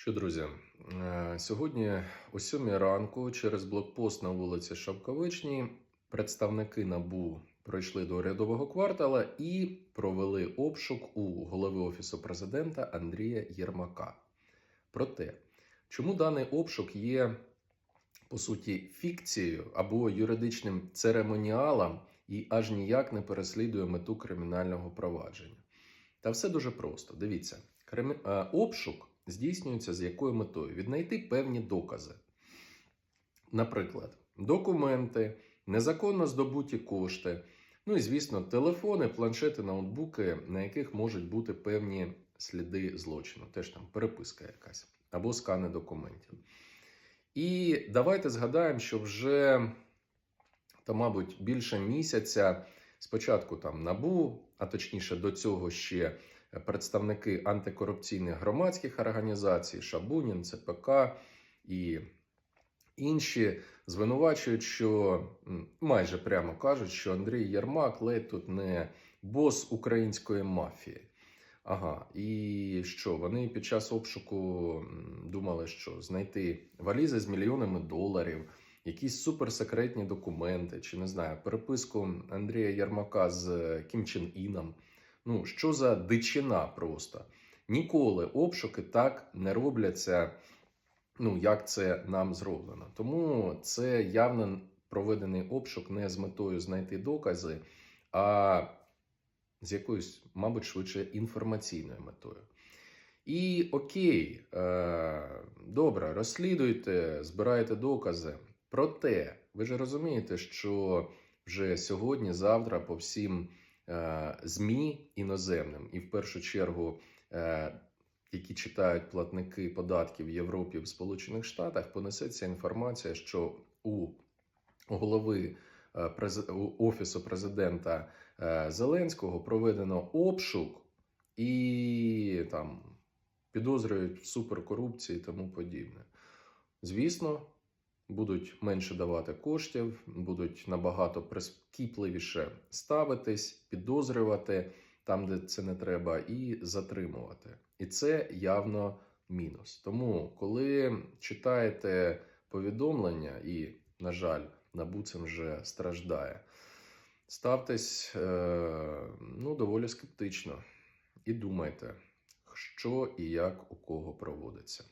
Що, друзі, е, сьогодні о 7 ранку через блокпост на вулиці Шовковичній представники НАБУ пройшли до урядового квартала і провели обшук у голови Офісу президента Андрія Єрмака. Проте, чому даний обшук є по суті фікцією або юридичним церемоніалом і аж ніяк не переслідує мету кримінального провадження? Та все дуже просто. Дивіться, крими... е, обшук здійснюється з якою метою? Віднайти певні докази. Наприклад, документи, незаконно здобуті кошти, ну і, звісно, телефони, планшети, ноутбуки, на яких можуть бути певні сліди злочину, теж там переписка якась або скани документів. І давайте згадаємо, що вже, та, мабуть, більше місяця спочатку там НАБУ, а точніше до цього ще представники антикорупційних громадських організацій, Шабунін, ЦПК і інші звинувачують, що майже прямо кажуть, що Андрій Єрмак ледь тут не бос української мафії. Ага, і що вони під час обшуку думали, що знайти валізи з мільйонами доларів, якісь суперсекретні документи, чи не знаю, переписку Андрія Єрмака з Кім Чен Іном. Ну, що за дичина просто. Ніколи обшуки так не робляться, ну, як це нам зроблено. Тому це явно проведений обшук не з метою знайти докази, а з якоюсь, мабуть, швидше інформаційною метою. І окей, е, добре, розслідуйте, збирайте докази. Проте, ви ж розумієте, що вже сьогодні, завтра по всім ЗМІ іноземним, і в першу чергу, е, які читають платники податків в Європі в Сполучених Штатах, понесеться інформація, що у голови е, Офісу президента е, Зеленського проведено обшук і там підозрюють в суперкорупції і тому подібне. Звісно, будуть менше давати коштів, будуть набагато прискіпливіше ставитись, підозрювати там, де це не треба, і затримувати. І це явно мінус. Тому, коли читаєте повідомлення, і, на жаль, НАБУ цим вже страждає, ставтесь е, ну, доволі скептично і думайте, що і як у кого проводиться.